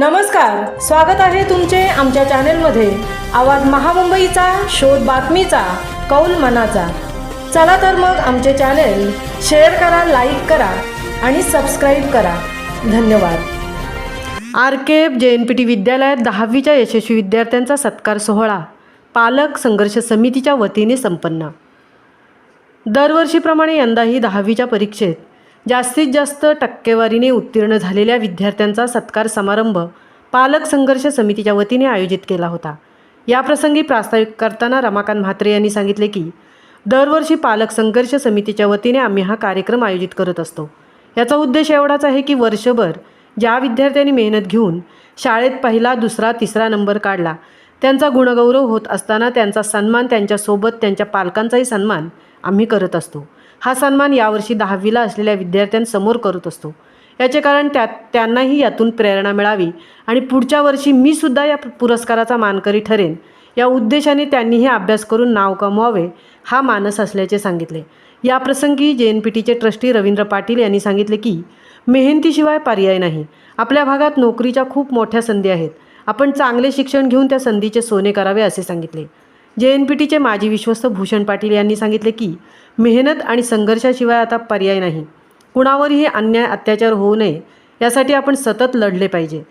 नमस्कार स्वागत आहे तुमचे आमच्या चॅनेलमध्ये. आवाज महामुंबईचा शोध बातमीचा कौल मनाचा. चला तर मग आमचे चॅनेल शेअर करा लाईक करा आणि सबस्क्राईब करा. धन्यवाद. आर के जे एन पी टी विद्यालयात दहावीच्या यशस्वी विद्यार्थ्यांचा सत्कार सोहळा पालक संघर्ष समितीच्या वतीने संपन्न. दरवर्षीप्रमाणे यंदाही दहावीच्या परीक्षेत जास्तीत जास्त टक्केवारीने उत्तीर्ण झालेल्या विद्यार्थ्यांचा सत्कार समारंभ पालक संघर्ष समितीच्या वतीने आयोजित केला होता. याप्रसंगी प्रास्ताविक करताना रमाकांत म्हात्रे यांनी सांगितले की दरवर्षी पालक संघर्ष समितीच्या वतीने आम्ही हा कार्यक्रम आयोजित करत असतो. याचा उद्देश एवढाच आहे की वर्षभर ज्या विद्यार्थ्यांनी मेहनत घेऊन शाळेत पहिला दुसरा तिसरा नंबर काढला त्यांचा गुणगौरव होत असताना त्यांचा सन्मान त्यांच्यासोबत त्यांच्या पालकांचाही सन्मान आम्ही करत असतो. हा सन्मान यावर्षी दहावीला असलेल्या विद्यार्थ्यांसमोर करत असतो. याचे कारण त्यात त्यांनाही यातून प्रेरणा मिळावी आणि पुढच्या वर्षी मी सुद्धा या पुरस्काराचा मानकरी ठरेन. या उद्देशाने त्यांनीही अभ्यास करून नाव कमवावे हा मानस असल्याचे सांगितले. याप्रसंगी जे एन पी टीचे ट्रस्टी रवींद्र पाटील यांनी सांगितले की मेहनतीशिवाय पर्याय नाही. आपल्या भागात नोकरीच्या खूप मोठ्या संधी आहेत. आपण चांगले शिक्षण घेऊन त्या संधीचे सोने करावे असे सांगितले. जे एन पी टीचे माजी विश्वस्त भूषण पाटील यांनी सांगितले की मेहनत आणि संघर्षाशिवाय आता पर्याय नाही. कुणावरही अन्याय अत्याचार होऊ नये यासाठी आपण सतत लढले पाहिजे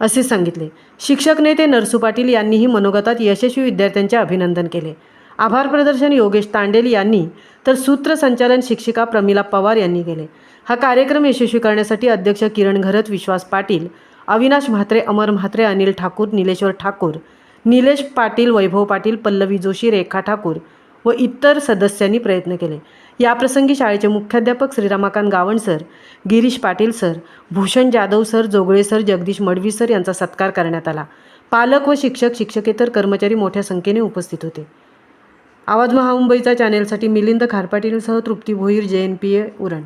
असे सांगितले. शिक्षक नेते नरसू पाटील यांनीही मनोगतात यशस्वी विद्यार्थ्यांचे अभिनंदन केले. आभार प्रदर्शन योगेश तांडेल यांनी तर सूत्रसंचालन शिक्षिका प्रमिला पवार यांनी केले. हा कार्यक्रम यशस्वी करण्यासाठी अध्यक्ष किरण घरत विश्वास पाटील अविनाश म्हात्रे अमर म्हात्रे अनिल ठाकूर निलेश्वर ठाकूर निलेश पाटील वैभव पाटील पल्लवी जोशी रेखा ठाकूर व इतर सदस्यांनी प्रयत्न केले. याप्रसंगी शाळेचे मुख्याध्यापक Shriramakant Gavan sir Girish Patil sir Bhushan Jadhav sir Jogale sir Jagdish Madavi sir यांचा सत्कार करण्यात आला. पालक व शिक्षक शिक्षकेतर कर्मचारी मोठ्या संख्येने उपस्थित होते. आवाज महामुंबईचा चॅनेलसाठी मिलिंद खारपाटीलसह तृप्ती भोईर जे एन पी ए उरण.